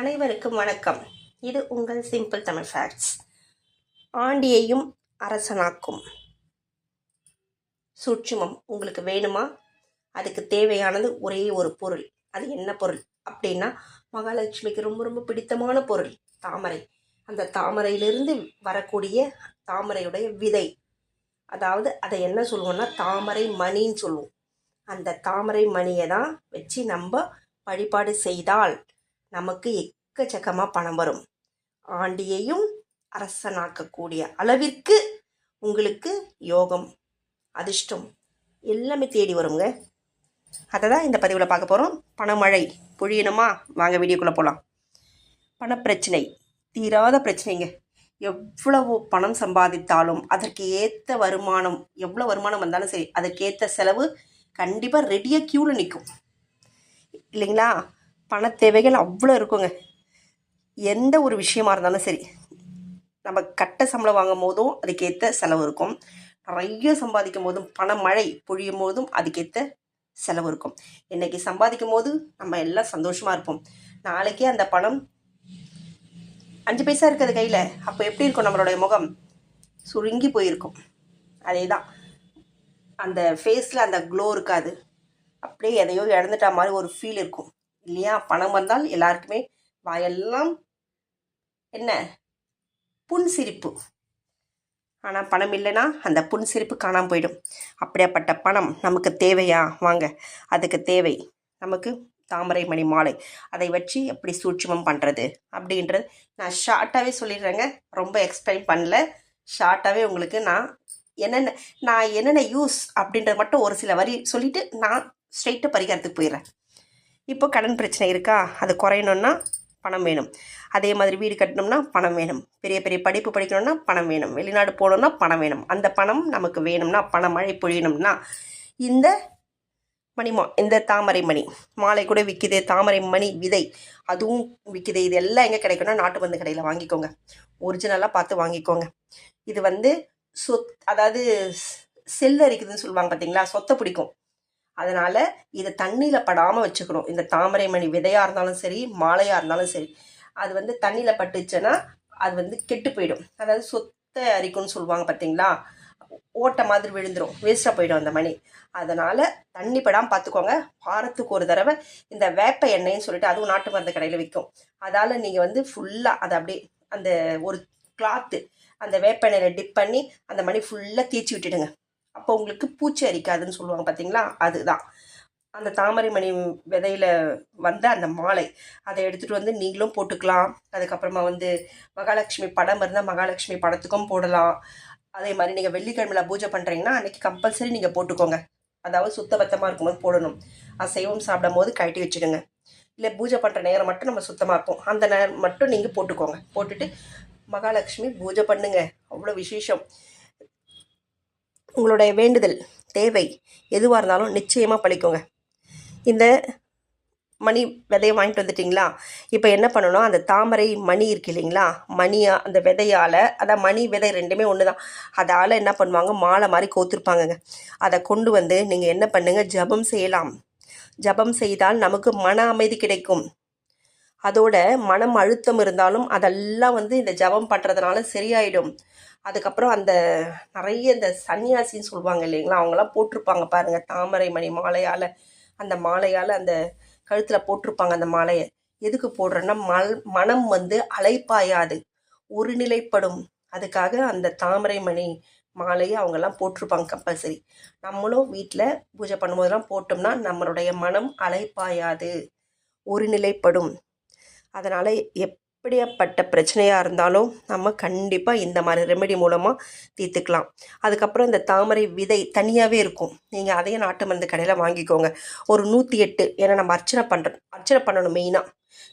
அனைவருக்கும் வணக்கம். இது உங்கள் சிம்பிள் தமிழ் ஃபேக்ட்ஸ் ஆண்டியையும் அரசனாக்கும். சூட்சுமம் உங்களுக்கு வேணுமா? அதுக்கு தேவையானது ஒரே ஒரு பொருள். அது என்ன பொருள்? அப்படின்னா மகாலட்சுமிக்கு ரொம்ப ரொம்ப பிடித்தமான பொருள் தாமரை. அந்த தாமரையிலிருந்து வரக்கூடிய தாமரையுடைய விதை. அதாவது அதை என்ன சொல்லுவோம்னா தாமரை மணின்னு சொல்லுவோம் அந்த தாமரை மணியை தான் வச்சு நம்ம வழிபாடு செய்தால் நமக்கு எக்கச்சக்கமாக பணம் வரும். ஆண்டியையும் அரசனாக்கக்கூடிய அளவிற்கு உங்களுக்கு யோகம் அதிர்ஷ்டம் எல்லாமே தேடி வருங்க. அதை தான் இந்த பதிவில் பார்க்க போகிறோம் பணமழை பொழியணுமா? வாங்க வீடியோக்குள்ளே போகலாம் பணப்பிரச்சனை தீராத பிரச்சனைங்க. எவ்வளவு பணம் சம்பாதித்தாலும் அதற்கு ஏற்ற வருமானம் எவ்வளோ வருமானம் வந்தாலும் சரி அதற்கேற்ற செலவு கண்டிப்பாக ரெடியாக க்யூவில் நிற்கும் இல்லைங்களா? பண தேவைகள் அவ்வளோ இருக்குங்க. எந்த ஒரு விஷயமா இருந்தாலும் சரி நம்ம கட்ட சம்பளம் வாங்கும் போதும் அதுக்கேற்ற செலவு இருக்கும். நிறைய சம்பாதிக்கும் போதும் பண மழை பொழியும் போதும் அதுக்கேற்ற செலவு இருக்கும். இன்னைக்கு சம்பாதிக்கும் போது நம்ம எல்லாம் சந்தோஷமாக இருப்போம். நாளைக்கே அந்த பணம் அஞ்சு பைசா இருக்கிறது கையில் அப்போ எப்படி இருக்கும் நம்மளுடைய முகம்? சுருங்கி போயிருக்கும். அதே தான் அந்த ஃபேஸில் அந்த க்ளோ இருக்காது. அப்படியே எதையோ இழந்துட்டா மாதிரி ஒரு ஃபீல் இருக்கும். இல்லையா? பணம் வந்தால் எல்லாருக்குமே வாயெல்லாம் என்ன? புன் சிரிப்பு ஆனால் பணம் இல்லைன்னா அந்த புன் சிரிப்பு காணாமல் போயிடும். அப்படியாப்பட்ட பணம் நமக்கு தேவையா? வாங்க அதுக்கு தேவை. நமக்கு தாமரை மணி மாலை. அதை வச்சு எப்படி சூட்சமம் பண்ணுறது அப்படின்றது நான் ஷார்ட்டாகவே சொல்லிடுறேங்க. ரொம்ப எக்ஸ்பிளைன் பண்ணல. ஷார்ட்டாகவே உங்களுக்கு நான் என்னென்ன நான் என்னென்ன யூஸ் அப்படின்றது மட்டும் ஒரு சில வரி சொல்லிவிட்டு நான் ஸ்ட்ரெயிட்டாக பரிகாரத்துக்கு போயிடுறேன். இப்போ கடன் பிரச்சனை இருக்கா? அது குறையணும்னா பணம் வேணும். அதே மாதிரி வீடு கட்டணும்னா பணம் வேணும். பெரிய பெரிய படிப்பு படிக்கணும்னா பணம் வேணும். வெளிநாடு போகணும்னா பணம் வேணும். அந்த பணம் நமக்கு வேணும்னா பணம் மழை பொழியணும்னா இந்த மணிமா இந்த தாமரை மணி. மாலை கூட விற்கிது தாமரை மணி விதை. அதுவும் விற்கிது இது எல்லாம் எங்கே கிடைக்கும்னா நாட்டு மருந்து கடையில் வாங்கிக்கோங்க. ஒரிஜினலாக பார்த்து வாங்கிக்கோங்க. இது வந்து சொத் அதாவது செல் அரிக்குதுன்னு சொல்லுவாங்க பார்த்தீங்களா சொத்தை பிடிக்கும். அதனால் இதை தண்ணியில் படாமல் வச்சுக்கணும். இந்த தாமரை மணி விதையாக இருந்தாலும் சரி மாலையாக இருந்தாலும் சரி. அது வந்து தண்ணியில் பட்டுச்சுன்னா அது வந்து கெட்டு போயிடும். அதாவது சொத்தை அரிக்கும்னு சொல்லுவாங்க பார்த்தீங்களா? ஓட்டை மாதிரி விழுந்துடும் வேஸ்ட்டாக போயிடும் அந்த மணி. அதனால் தண்ணி படாமல் பார்த்துக்கோங்க. வாரத்துக்கு ஒரு தடவை இந்த வேப்ப எண்ணெய்னு சொல்லிட்டு அதுவும் நாட்டு மருந்து கடையில் விற்கும் அதால் நீங்கள் வந்து ஃபுல்லாக அதை அப்படியே அந்த ஒரு கிளாத்து அந்த வேப்ப எண்ணெயில் டிப் பண்ணி அந்த மணி ஃபுல்லாக தேய்ச்சி விட்டுடுங்க. அப்போ உங்களுக்கு பூச்சி அரிக்காதுன்னு சொல்லுவாங்க பார்த்தீங்களா அதுதான். அந்த தாமரை மணி விதையில வந்த அந்த மாலை அதை எடுத்துகிட்டு வந்து நீங்களும் போட்டுக்கலாம். அதுக்கப்புறமா வந்து மகாலட்சுமி படம் இருந்தால் மகாலட்சுமி படத்துக்கும் போடலாம். அதே மாதிரி நீங்கள் வெள்ளிக்கிழமையில் பூஜை பண்ணுறீங்கன்னா அன்றைக்கி கம்பல்சரி நீங்கள் போட்டுக்கோங்க. அதாவது சுத்தபத்தமாக இருக்கும்போது போடணும். அசைவம் சாப்பிடும் போது கழட்டி வச்சுடுங்க இல்லை பூஜை பண்ணுற நேரம் மட்டும் நம்ம சுத்தமாக இருப்போம். அந்த நேரம் மட்டும் நீங்கள் போட்டுக்கோங்க. போட்டுட்டு மகாலட்சுமி பூஜை பண்ணுங்க. அவ்வளோ விசேஷம். உங்களுடைய வேண்டுதல் தேவை எதுவாக இருந்தாலும் நிச்சயமாக பழிக்கோங்க. இந்த மணி விதையை வாங்கிட்டு வந்துட்டிங்களா? இப்போ என்ன பண்ணணும்? அந்த தாமரை மணி இருக்கு இல்லைங்களா? மணியாக அந்த விதையால் அதான் மணி விதை ரெண்டுமே ஒன்று தான் அதால் என்ன பண்ணுவாங்க? மாலை மாதிரி கோத்துருப்பாங்கங்க. அதை கொண்டு வந்து நீங்கள் என்ன பண்ணுங்கள் ஜபம் செய்யலாம். ஜபம் செய்தால் நமக்கு மன அமைதி கிடைக்கும். அதோட மனம் அழுத்தம் இருந்தாலும் அதெல்லாம் வந்து இந்த ஜபம் பண்ணுறதுனால சரியாயிடும். அதுக்கப்புறம் அந்த நிறைய இந்த சன்னியாசின்னு சொல்லுவாங்க இல்லைங்களா அவங்களாம் போட்டிருப்பாங்க பாருங்கள் தாமரை மணி மாலையால் அந்த மாலையால் அந்த கழுத்தில் போட்டிருப்பாங்க அந்த மாலையை. எதுக்கு போடுறேன்னா மல் மனம் வந்து அலைப்பாயாது ஒருநிலைப்படும். அதுக்காக அந்த தாமரை மணி மாலையை அவங்கெல்லாம் போட்டிருப்பாங்க கம்பல்சரி நம்மளும் வீட்டில் பூஜை பண்ணும்போதெல்லாம் போட்டோம்னா நம்மளுடைய மனம் அலைப்பாயாது ஒருநிலைப்படும். அதனால் எப்படியாப்பட்ட பிரச்சனையாக இருந்தாலும் நம்ம கண்டிப்பாக இந்த மாதிரி ரெமெடி மூலமாக தீர்த்துக்கலாம். அதுக்கப்புறம் இந்த தாமரை விதை தனியாகவே இருக்கும். நீங்கள் அதையும் நாட்டு மருந்து கடையில் வாங்கிக்கோங்க. ஒரு நூற்றி எட்டு ஏன்னா நம்ம அர்ச்சனை பண்ணுறோம் அர்ச்சனை பண்ணணும் மெயினாக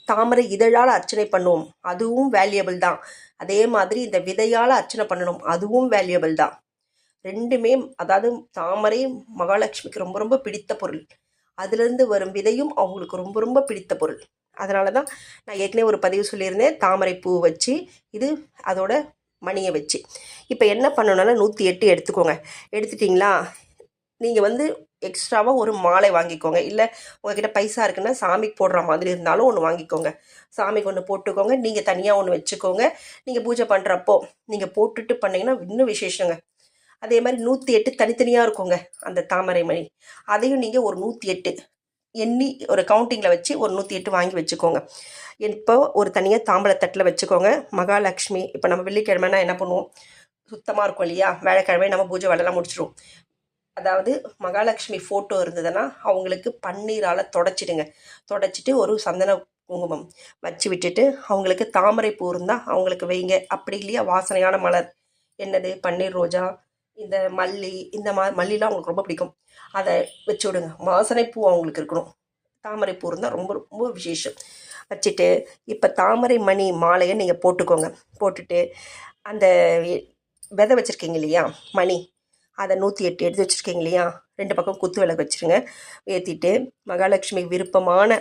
தாமரை இதழால் அர்ச்சனை பண்ணுவோம். அதுவும் வேல்யூபிள் தான். அதே மாதிரி இந்த விதையால் அர்ச்சனை பண்ணணும். அதுவும் வேல்யூபிள் தான். ரெண்டுமே அதாவது தாமரை மகாலட்சுமிக்கு ரொம்ப ரொம்ப பிடித்த பொருள். அதுலேருந்து வரும் விதையும் அவங்களுக்கு ரொம்ப ரொம்ப பிடித்த பொருள். அதனால தான் நான் ஏற்கனவே ஒரு பதிவு சொல்லியிருந்தேன். தாமரை பூ வச்சு இது அதோட மணியை வச்சு. இப்போ என்ன பண்ணணும்னா நூற்றி எட்டு எடுத்துக்கோங்க. எடுத்துட்டிங்களா? நீங்கள் வந்து எக்ஸ்ட்ராவாக ஒரு மாலை வாங்கிக்கோங்க. இல்லை உங்ககிட்ட பைசா இருக்குன்னா சாமிக்கு போடுற மாதிரி இருந்தாலும் ஒன்று வாங்கிக்கோங்க. சாமிக்கு ஒன்று போட்டுக்கோங்க. நீங்கள் தனியாக ஒன்று வச்சுக்கோங்க. நீங்கள் பூஜை பண்ணுறப்போ நீங்கள் போட்டுட்டு பண்ணிங்கன்னா இன்னும் விசேஷங்க. அதே மாதிரி நூற்றி எட்டு தனித்தனியாக இருக்குங்க அந்த தாமரை மணி. அதையும் நீங்கள் ஒரு நூற்றி எட்டு எண்ணி ஒரு கவுண்டிங்கில் வச்சு ஒரு நூற்றி எட்டு வாங்கி வச்சுக்கோங்க. இப்போ ஒரு தனியாக தாம்பழத்தட்டில் வச்சுக்கோங்க. மகாலட்சுமி இப்போ நம்ம வெள்ளிக்கிழமைனா என்ன பண்ணுவோம்? சுத்தமாக இருக்கும் இல்லையா? வேலைக்கிழமை நம்ம பூஜை வேலைலாம் முடிச்சிடுவோம் அதாவது மகாலட்சுமி ஃபோட்டோ இருந்ததுன்னா அவங்களுக்கு பன்னீரால் தொடச்சிடுங்க. தொடச்சிட்டு ஒரு சந்தன குங்குமம் வச்சு விட்டுட்டு அவங்களுக்கு தாமரை பூ இருந்தால் அவங்களுக்கு வைங்க. அப்படி இல்லையா? வாசனையான மலர். என்னது? பன்னீர் ரோஜா இந்த மல்லி இந்த மா மல்லிலாம் அவங்களுக்கு ரொம்ப பிடிக்கும். அதை வச்சு விடுங்க. வாசனைப்பூ அவங்களுக்கு இருக்கணும். தாமரை பூ இருந்தால் ரொம்ப ரொம்ப விசேஷம். வச்சுட்டு இப்போ தாமரை மணி மாலையை நீங்கள் போட்டுக்கோங்க. போட்டுட்டு அந்த விதை வச்சுருக்கீங்க இல்லையா? மணி. அதை நூற்றி எட்டு எடுத்து வச்சுருக்கீங்க இல்லையா? ரெண்டு பக்கம் குத்து விளக்கு வச்சுருங்க. ஏற்றிட்டு மகாலட்சுமி விருப்பமான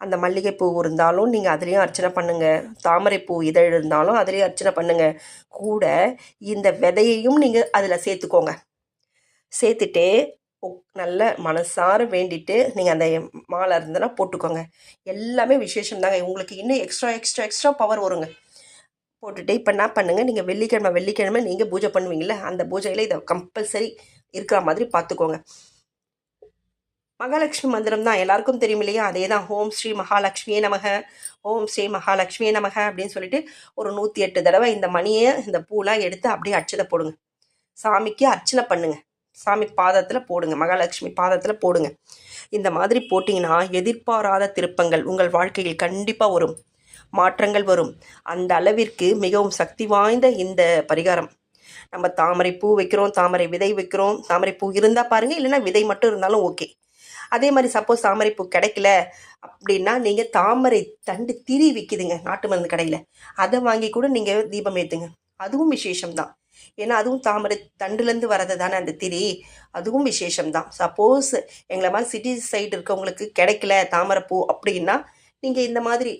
அந்த மல்லிகைப்பூ இருந்தாலும் நீங்கள் அதுலேயும் அர்ச்சனை பண்ணுங்கள் தாமரைப்பூ இதழ் இருந்தாலும் அதுலேயும் அர்ச்சனை பண்ணுங்கள் கூட இந்த விதையையும் நீங்கள் அதில் சேர்த்துக்கோங்க. சேர்த்துட்டு நல்ல மனசார வேண்டிட்டு நீங்கள் அந்த மாலை இருந்ததுன்னா போட்டுக்கோங்க. எல்லாமே விசேஷம் தாங்க. உங்களுக்கு இன்னும் எக்ஸ்ட்ரா எக்ஸ்ட்ரா எக்ஸ்ட்ரா பவர் வருங்க. போட்டுட்டு இப்போ என்ன பண்ணுங்கள் நீங்கள் வெள்ளிக்கிழமை வெள்ளிக்கிழமை நீங்கள் பூஜை பண்ணுவீங்கள்ல அந்த பூஜையில் இதை கம்பல்சரி இருக்கிற மாதிரி பார்த்துக்கோங்க மகாலட்சுமி மந்திரம் தான். எல்லாருக்கும் தெரியும் இல்லையா? அதே தான் ஓம் ஸ்ரீ மகாலட்சுமியே நமக. ஓம் ஸ்ரீ மகாலட்சுமியே நமக அப்படின்னு சொல்லிட்டு ஒரு நூற்றி எட்டு தடவை இந்த மணியை இந்த பூலாம் எடுத்து அப்படியே அச்சதை போடுங்க. சாமிக்கு அர்ச்சனை பண்ணுங்க. சாமி பாதத்தில் போடுங்க. மகாலட்சுமி பாதத்தில் போடுங்க. இந்த மாதிரி போட்டிங்கன்னா எதிர்பாராத திருப்பங்கள் உங்கள் வாழ்க்கையில் கண்டிப்பாக வரும். மாற்றங்கள் வரும். அந்த அளவிற்கு மிகவும் சக்தி வாய்ந்த இந்த பரிகாரம். நம்ம தாமரை பூ வைக்கிறோம் தாமரை விதை வைக்கிறோம். தாமரை பூ இருந்தால் பாருங்கள் இல்லைன்னா விதை மட்டும் இருந்தாலும் ஓகே. அதே மாதிரி சப்போஸ் தாமரை பூ கிடைக்கல அப்படின்னா நீங்கள் தாமரை தண்டு திரி விற்கிதுங்க நாட்டு மருந்து கடையில். அதை வாங்கி கூட நீங்கள் தீபம் ஏற்றுங்க அதுவும் விசேஷம்தான். ஏன்னா அதுவும் தாமரை தண்டுலேருந்து வரது தானே அந்த திரி. அதுவும் விசேஷம்தான். சப்போஸ் எங்களை மாதிரி சிட்டி சைடு இருக்கவங்களுக்கு கிடைக்கல தாமரை பூ அப்படின்னா நீங்கள் இந்த மாதிரி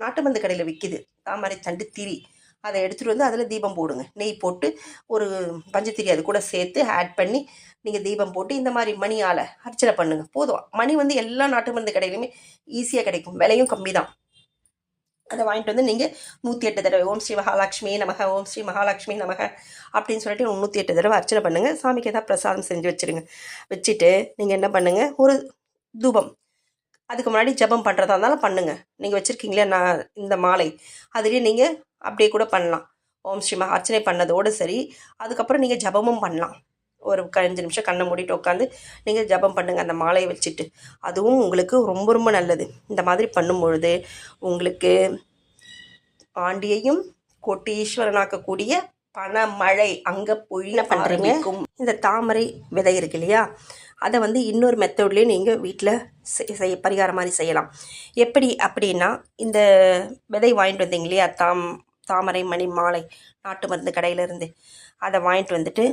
நாட்டு மருந்து கடையில் விற்கிது தாமரை தண்டு திரி. அதை எடுத்துகிட்டு வந்து அதில் தீபம் போடுங்க. நெய் போட்டு ஒரு பஞ்சத்திரி அது கூட சேர்த்து ஆட் பண்ணி நீங்கள் தீபம் போட்டு இந்த மாதிரி மணியால் அர்ச்சனை பண்ணுங்கள் போதும். மணி வந்து எல்லா நாட்டு மருந்து கடையிலுமே ஈஸியாக கிடைக்கும். விலையும் கம்மி தான் அதை வாங்கிட்டு வந்து நீங்கள் நூற்றி எட்டு தடவை ஓம் ஸ்ரீ மகாலட்சுமி நமக ஓம் ஸ்ரீ மகாலட்சுமி நமக அப்படின்னு சொல்லிட்டு ஒரு நூற்றி எட்டு தடவை அர்ச்சனை பண்ணுங்கள் சாமிக்கு ஏதாவது பிரசாதம் செஞ்சு வச்சுருங்க. வச்சுட்டு நீங்கள் என்ன பண்ணுங்கள் ஒரு தூபம். அதுக்கு முன்னாடி ஜெபம் பண்ணுறதா இருந்தாலும் பண்ணுங்கள் நீங்கள் வச்சுருக்கீங்களே நான் இந்த மாலை. அதுலேயே நீங்கள் அப்படியே கூட பண்ணலாம். ஓம் ஸ்ரீ மகா. அர்ச்சனை பண்ணதோடு சரி. அதுக்கப்புறம் நீங்கள் ஜெபமும் பண்ணலாம். ஒரு அஞ்சு நிமிஷம் கண்ணை மூடிட்டு உட்காந்து நீங்கள் ஜெபம் பண்ணுங்கள் அந்த மாலையை வச்சுட்டு. அதுவும் உங்களுக்கு ரொம்ப ரொம்ப நல்லது. இந்த மாதிரி பண்ணும்பொழுது உங்களுக்கு ஆண்டியையும் கோட்டீஸ்வரனாக்கக்கூடிய பணமழை அங்கே பொழின பண்ணுறீங்க இந்த தாமரை விதை இருக்கு இல்லையா? அதை வந்து இன்னொரு மெத்தட்லேயே நீங்கள் வீட்டில் செய்ய பரிகாரம் மாதிரி செய்யலாம். எப்படி அப்படின்னா இந்த விதை வாங்கிட்டு வந்தீங்க இல்லையா? தாம் தாமரை மணி மாலை நாட்டு மருந்து கடையிலேருந்து அதை வாங்கிட்டு வந்துட்டு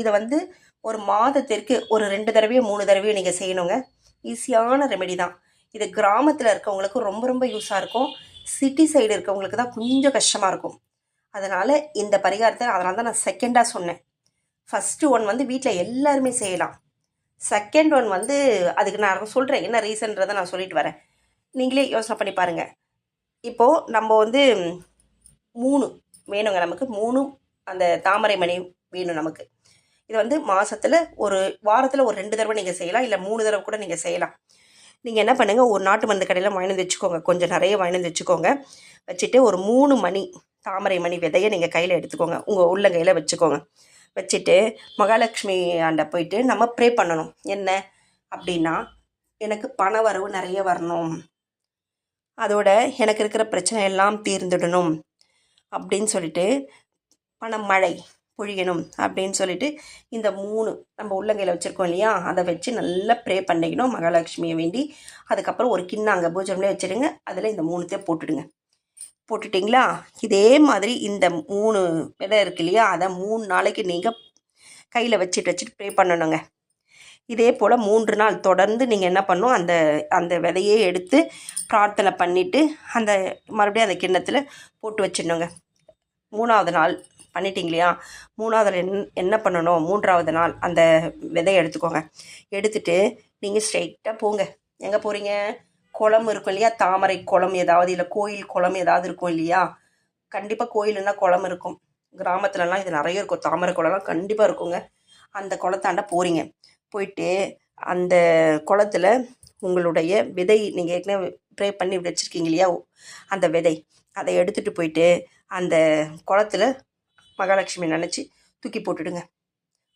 இதை வந்து ஒரு மாதத்திற்கு ஒரு ரெண்டு தடவையோ மூணு தடவையோ நீங்கள் செய்யணுங்க. ஈஸியான ரெமெடி தான். இது கிராமத்தில் இருக்கவங்களுக்கு ரொம்ப ரொம்ப யூஸாக இருக்கும். சிட்டி சைடு இருக்கவங்களுக்கு தான் கொஞ்சம் கஷ்டமாக இருக்கும். அதனால் இந்த பரிகாரத்தை அதனால தான் நான் செகண்டாக சொன்னேன். ஃபஸ்ட்டு ஒன் வந்து வீட்டில் எல்லாருமே செய்யலாம். செகண்ட் ஒன் வந்து அதுக்கு நான் சொல்கிறேன் என்ன ரீசன்றதை நான் சொல்லிட்டு வரேன். நீங்களே யோசனை பண்ணி பாருங்கள் இப்போது நம்ம வந்து மூணு வேணுங்க நமக்கு. மூணு அந்த தாமரை மணி வேணும் நமக்கு. இது வந்து மாதத்தில் ஒரு வாரத்தில் ஒரு ரெண்டு தடவை நீங்கள் செய்யலாம். இல்லை மூணு தடவை கூட நீங்கள் செய்யலாம். நீங்கள் என்ன பண்ணுங்கள் ஒரு நாட்டு மருந்து கடையில் வாங்கி வந்து வச்சுக்கோங்க. கொஞ்சம் நிறைய வாங்கி வந்து வச்சுக்கோங்க. வச்சுட்டு ஒரு மூணு மணி தாமரை மணி விதையை நீங்கள் கையில் எடுத்துக்கோங்க. உங்கள் உள்ளங்கையில் வச்சுக்கோங்க. வச்சுட்டு மகாலட்சுமி ஆண்டை போயிட்டு நம்ம ப்ரே பண்ணணும். என்ன அப்படின்னா எனக்கு பண வரவு நிறைய வரணும். அதோட எனக்கு இருக்கிற பிரச்சனை எல்லாம் தீர்ந்துடணும். அப்படின்னு சொல்லிட்டு பணம் மழை பொழியணும் அப்படின்னு சொல்லிட்டு இந்த மூணு நம்ம உள்ளங்கையில் வச்சுருக்கோம் இல்லையா? அதை வச்சு நல்லா ப்ரே பண்ணிக்கணும் மகாலட்சுமியை வேண்டி. அதுக்கப்புறம் ஒரு கிண்ணாங்க பூஜம்லேயே வச்சுடுங்க. அதில் இந்த மூணுத்தையும் போட்டுடுங்க. போட்டுட்டிங்களா? இதே மாதிரி இந்த மூணு விதை இருக்கு இல்லையா? அதை மூணு நாளைக்கு நீங்கள் கையில் வச்சுட்டு வச்சுட்டு ப்ரே பண்ணணுங்க. இதே போல் மூன்று நாள் தொடர்ந்து நீங்கள் என்ன பண்ணணும்? அந்த அந்த விதையே எடுத்து பிரார்த்தனை பண்ணிவிட்டு அந்த மறுபடியும் அந்த கிண்ணத்தில் போட்டு வச்சிடணுங்க. மூணாவது நாள் பண்ணிட்டீங்க இல்லையா மூணாவது என் என்ன பண்ணணும்? மூன்றாவது நாள் அந்த விதையை எடுத்துக்கோங்க. எடுத்துட்டு நீங்கள் ஸ்ட்ரைட்டாக போங்க. எங்கே போகிறீங்க குளம் இருக்கும் இல்லையா? தாமரை குளம் ஏதாவது இல்லை கோயில் குளம் ஏதாவது இருக்கும் இல்லையா? கண்டிப்பாக கோயிலுன்னா குளம் இருக்கும். கிராமத்துலலாம் இது நிறைய இருக்கும். தாமரை குளம்லாம் கண்டிப்பாக இருக்குங்க. அந்த குளத்தாண்ட போகிறீங்க போயிட்டு அந்த குளத்துல உங்களுடைய விதை நீங்கள் ஏற்கனவே ப்ரே பண்ணி வச்சுருக்கீங்க இல்லையா? அந்த விதை. அதை எடுத்துகிட்டு போயிட்டு அந்த குளத்துல மகாலட்சுமி நினச்சி தூக்கி போட்டுடுங்க.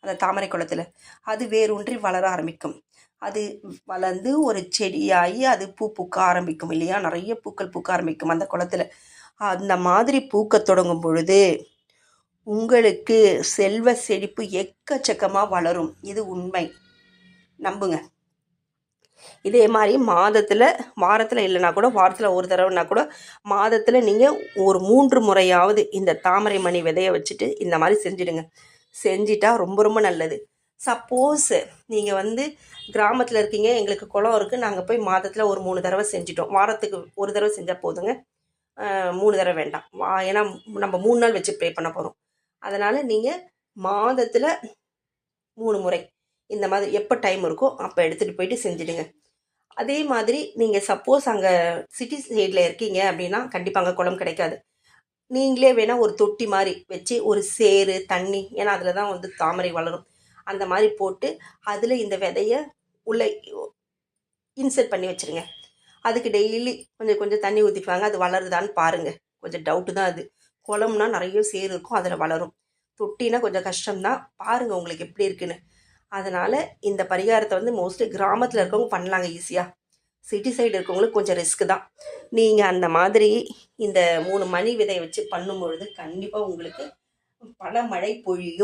அந்த தாமரை குளத்தில். அது வேரூன்றி வளர ஆரம்பிக்கும். அது வளர்ந்து ஒரு செடியாகி அது பூ பூக்க ஆரம்பிக்கும் இல்லையா? நிறைய பூக்கள் பூக்க ஆரம்பிக்கும் அந்த குளத்துல. அந்த மாதிரி பூக்க தொடங்கும் பொழுது உங்களுக்கு செல்வ செழிப்பு எக்கச்சக்கமாக வளரும். இது உண்மை. நம்புங்க. இதே மாதிரி மாதத்தில் வாரத்தில் இல்லைனா கூட வாரத்தில் ஒரு தடவைனா கூட மாதத்தில் நீங்கள் ஒரு மூன்று முறையாவது இந்த தாமரை மணி விதைய வச்சுட்டு இந்த மாதிரி செஞ்சிடுங்க. செஞ்சிட்டா ரொம்ப ரொம்ப நல்லது. சப்போஸ் நீங்கள் வந்து கிராமத்தில் இருக்கீங்க எங்களுக்கு குளம் இருக்குது நாங்கள் போய் மாதத்தில் ஒரு மூணு தடவை செஞ்சிட்டோம். வாரத்துக்கு ஒரு தடவை செஞ்சால் போதுங்க. மூணு தடவை வேண்டாம். வா- ஏன்னா நம்ம மூணு நாள் வச்சு ப்ரே பண்ண போகிறோம் அதனால் நீங்கள் மாதத்தில் மூணு முறை இந்த மாதிரி எப்போ டைம் இருக்கோ அப்போ எடுத்துகிட்டு போயிட்டு செஞ்சிடுங்க. அதே மாதிரி நீங்கள் சப்போஸ் அங்கே சிட்டி சைடில் இருக்கீங்க அப்படின்னா கண்டிப்பாக அங்கே குளம் கிடைக்காது. நீங்களே வேணால் ஒரு தொட்டி மாதிரி வச்சு ஒரு சேரு தண்ணி ஏன்னா அதில் தான் வந்து தாமரை வளரும். அந்த மாதிரி போட்டு அதில் இந்த விதையை உள்ளே இன்சர்ட் பண்ணி வச்சிருங்க. அதுக்கு டெய்லி கொஞ்சம் கொஞ்சம் தண்ணி ஊற்றிட்டு வாங்க அது வளருதான்னு பாருங்கள் கொஞ்சம் டவுட்டு தான் அது. குளம்னா நிறைய சேர் இருக்கும் அதில் வளரும். தொட்டினா கொஞ்சம் கஷ்டம்தான். பாருங்கள் உங்களுக்கு எப்படி இருக்குன்னு. அதனால் இந்த பரிகாரத்தை வந்து மோஸ்ட்லி கிராமத்தில் இருக்கவங்க பண்ணலாங்க ஈஸியாக சிட்டி சைடு இருக்கவங்களுக்கு கொஞ்சம் ரிஸ்க் தான். நீங்கள் அந்த மாதிரி இந்த மூணு மணி விதையை வச்சு பண்ணும் பொழுது கண்டிப்பாக உங்களுக்கு பல மழை பொழியும்.